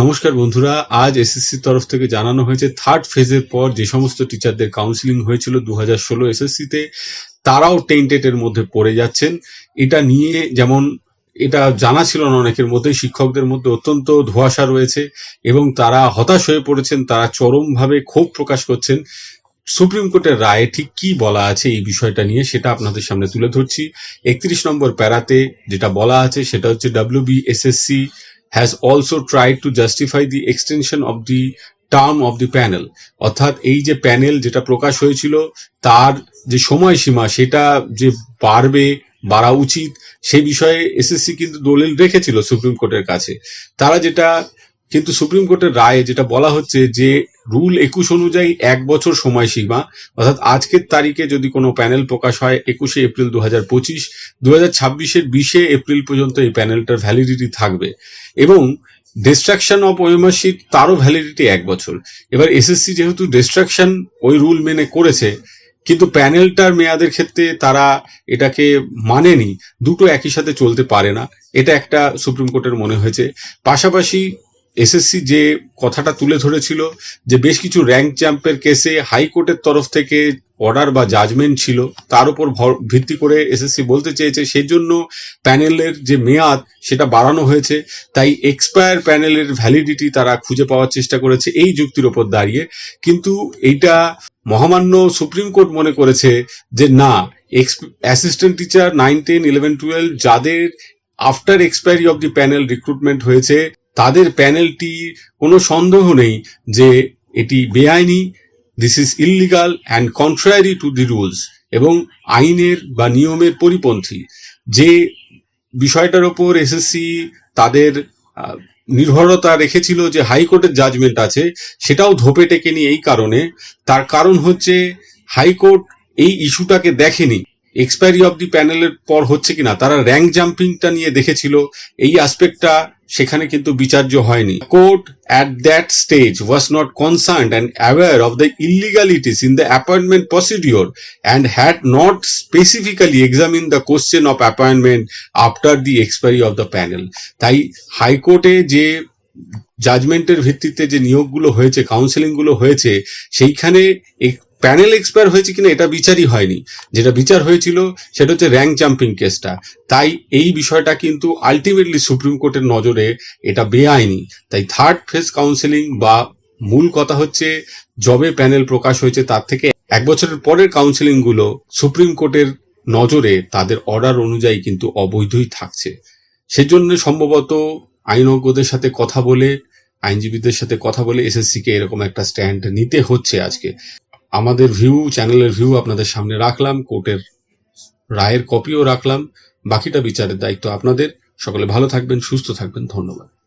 নমস্কার বন্ধুরা, আজ এসএসসি তরফ থেকে জানানো হয়েছে থার্ড ফেজের পর যে সমস্ত টিচারদের কাউন্সিলিং হয়েছিল দু হাজার ষোলো এসএসসিতে তারাও টেন্টেটের মধ্যে পড়ে যাচ্ছেন। এটা নিয়ে যেমন, এটা জানা ছিল না অনেকের মধ্যে, শিক্ষকদের মধ্যে অত্যন্ত ধোঁয়াশা রয়েছে এবং তারা হতাশ হয়ে পড়েছেন, তারা চরমভাবে ক্ষোভ প্রকাশ করছেন। সুপ্রিম কোর্টের রায়ে ঠিক কি বলা আছে এই বিষয়টা নিয়ে, সেটা আপনাদের সামনে তুলে ধরছি। একত্রিশ নম্বর প্যারাতে যেটা বলা আছে, সেটা হচ্ছে WBSSC has also tried to justify the extension of the term of the panel অর্থাৎ এই যে প্যানেল যেটা প্রকাশ হয়েছিল, তার যে সময়সীমা, সেটা যে বাড়বে, বাড়া উচিত সেই বিষয়ে এসএসসি কিন্তু দলিল রেখেছিল সুপ্রিম কোর্টের কাছে। তারা যেটা কিন্তু সুপ্রিম কোর্টের রায়ে যেটা বলা হচ্ছে যে রুল একুশ অনুযায়ী এক বছর সময়সীমা অর্থাৎ আজকের তারিখে যদি কোনো প্যানেল প্রকাশ হয় একুশে এপ্রিল দু হাজার পঁচিশ দু হাজার ছাব্বিশের বিশে এপ্রিল পর্যন্ত এই প্যানেলটার ভ্যালিডিটি থাকবে এবং ডিস্ট্রাকশন অফ ওয়েমারশিপ তারও ভ্যালিডিটি এক বছর। এবার এসএসসি যেহেতু ডিস্ট্রাকশন ওই রুল মেনে করেছে, কিন্তু প্যানেলটার মেয়াদের ক্ষেত্রে তারা এটাকে মানেনি, দুটো একই সাথে চলতে পারে না, এটা একটা সুপ্রিম কোর্টের মনে হয়েছে। পাশাপাশি এসএসসি যে কথাটা তুলে ধরেছিল যে বেশ কিছু র্যাঙ্ক জাম্পের কেসে হাইকোর্টের তরফ থেকে অর্ডার বা জাজমেন্ট ছিল, তার উপর ভিত্তি করে এসএসসি বলতে চেয়েছে। সেই জন্য প্যানেলের যে মেয়াদ, সেটা বাড়ানো হয়েছে। তাই এক্সপায়ার প্যানেলের ভ্যালিডিটি তারা খুঁজে পাওয়ার চেষ্টা করেছে এই যুক্তির ওপর দাঁড়িয়ে। কিন্তু এইটা মহামান্য সুপ্রিম কোর্ট মনে করেছে যে না assistant teacher nine ten eleven twelve যাদের after expiry of the panel recruitment হয়েছে তাদের প্যানেলটি কোনো সন্দেহ নেই যে এটি বেআইনি this is illegal and contrary to the rules এবং আইনের বা নিয়মের পরিপন্থী। যে বিষয়টার ওপর এসএসসি তাদের নির্ভরতা রেখেছিল যে হাইকোর্টের জাজমেন্ট আছে, সেটাও ধোপে টেকেনি এই কারণে। তার কারণ হচ্ছে হাইকোর্ট এই ইস্যুটাকে দেখেনি। এক্সপায়ারি অব দি প্যানেলের পর হচ্ছে কিনা, তারা র্যাঙ্ক জাম্পিংটা নিয়ে দেখেছিল, এই আসপেক্টটা সেখানে কিন্তু বিচার্য হয়নি। Court at that stage was not concern and aware of the illegalities in the appointment procedure and had not specifically examine the question of appointment after the expiry of the panel তাই হাইকোর্টে যে জাজমেন্টের ভিত্তিতে যে নিয়োগগুলো হয়েছে কাউন্সেলিংগুলো হয়েছে, সেইখানে panel expire হয়েছে কিনা এটা বিচারই হয়নি। যেটা বিচার হয়েছিল সেটা হচ্ছে র্যাঙ্ক জাম্পিং কেসটা তাই এই বিষয়টা কিন্তু আলটিমেটলি সুপ্রিম কোর্টের নজরে এটা বেআইনি। তাই থার্ড ফেজ কাউন্সেলিং বা মূল কথা হচ্ছে জবে প্যানেল প্রকাশ হয়েছে তার থেকে এক বছরের পরের কাউন্সেলিংগুলো সুপ্রিম কোর্টের নজরে তাদের অর্ডার অনুযায়ী কিন্তু অবৈধই থাকছে। সেজন্য সম্ভবত আইনজ্ঞদের সাথে কথা বলে, আইনজীবীদের সাথে কথা বলে এসএসসি কে এরকম একটা স্ট্যান্ড নিতে হচ্ছে আজকে। আমাদের ভিউ চ্যানেলের ভিউ আপনাদের সামনে রাখলাম, কোর্টের রায়ের কপিও রাখলাম, বাকিটা বিচারের দায়িত্ব আপনাদের। সকলে ভালো থাকবেন, সুস্থ থাকবেন, ধন্যবাদ।